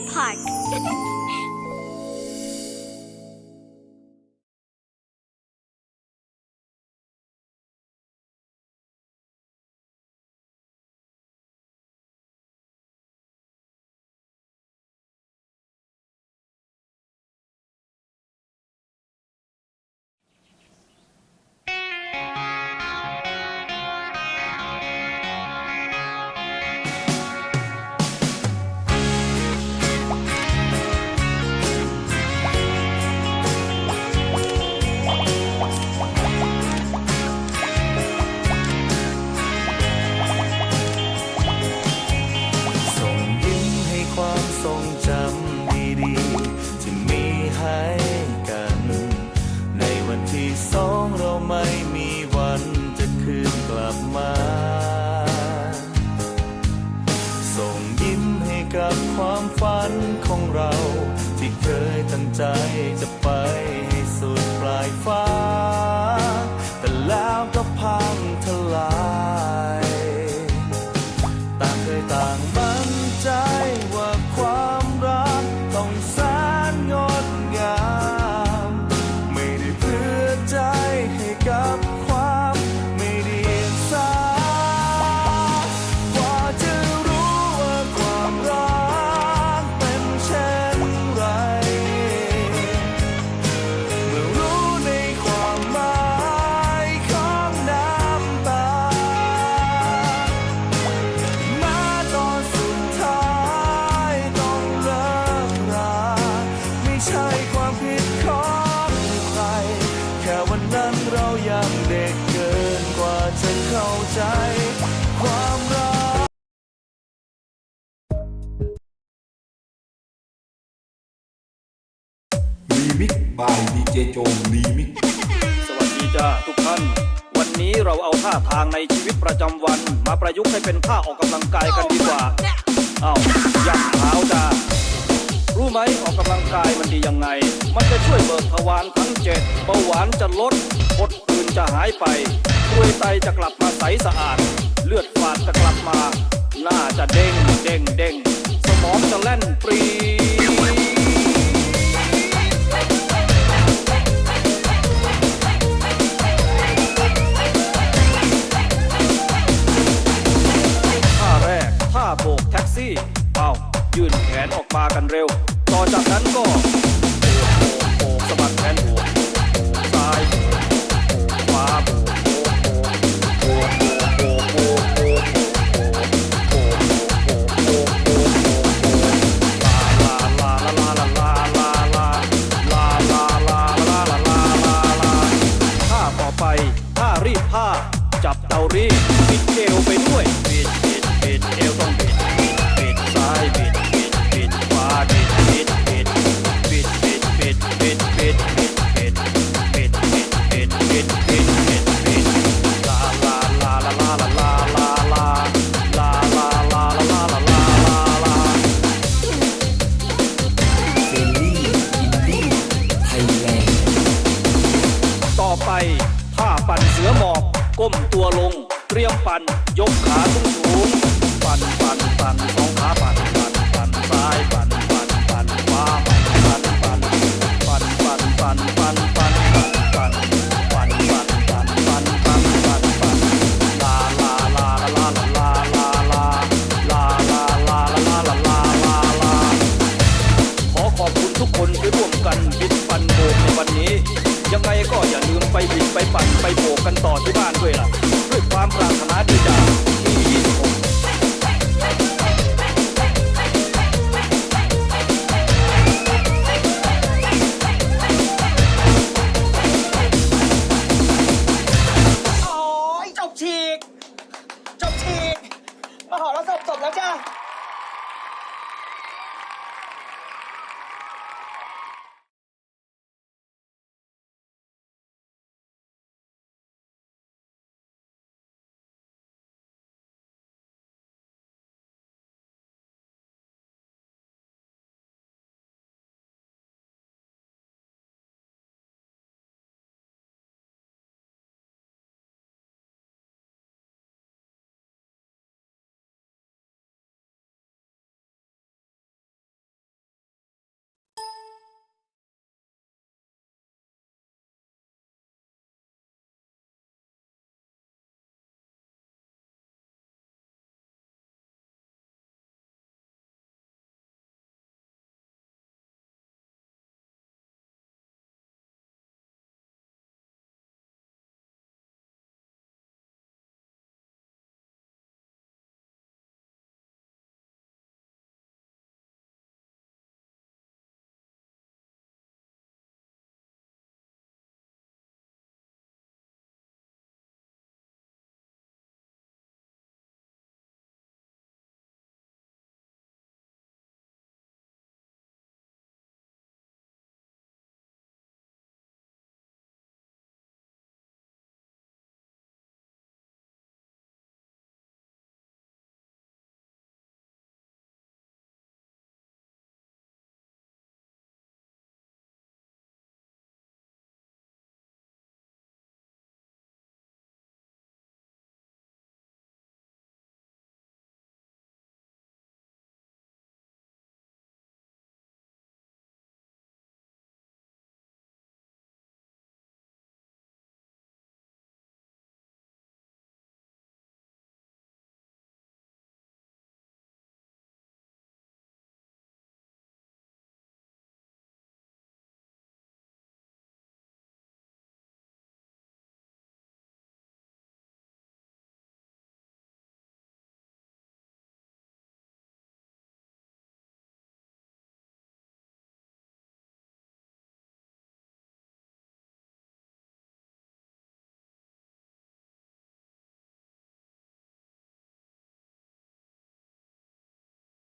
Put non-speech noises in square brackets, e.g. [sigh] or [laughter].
Park. [laughs] กับความฝันของเรา ที่เคยตั้งใจจะไปให้สุดปลายฟ้า มิกบายดีเจโจรีมิกสวัสดีจ้าทุกท่าน วันนี้เราเอาท่าทางในชีวิตประจำวัน มาประยุกต์ให้เป็นท่าออกกำลังกายกันดีกว่าอ้าวยักเท้าจ้ารู้ไหมออกกำลังกายมันดียังไง มันจะช่วยเบิกทวารทั้งเจ็ดเบาหวานจะลดอดอื่นจะหายไปกรวยไตจะกลับมาใสสะอาด เลือดฝาดจะกลับมา หน้าจะเด้งเด้งเด้ง มากันเร็ว ต่อจากนั้นก็ ปั่นยกขาสูงสูงปั่นปั่นปั่นสองขาปั่นปั่นปั่นซ้ายปั่นปั่นปั่นขวาปั่นปั่นปั่นปั่นปั่นปั่นปั่นปั่นปั่นปั่นปั่นปั่นปั่นปั่นปั่นปั่นลาลาลาลาลาลาลาลาลาลาลาลาลาลาลาลาลาขอขอบคุณทุกคนที่ร่วมกันบิดปั่นโบกในวันนี้ ยังไงก็อย่าลืมไปบิดไปปั่นไปโบกกันต่อที่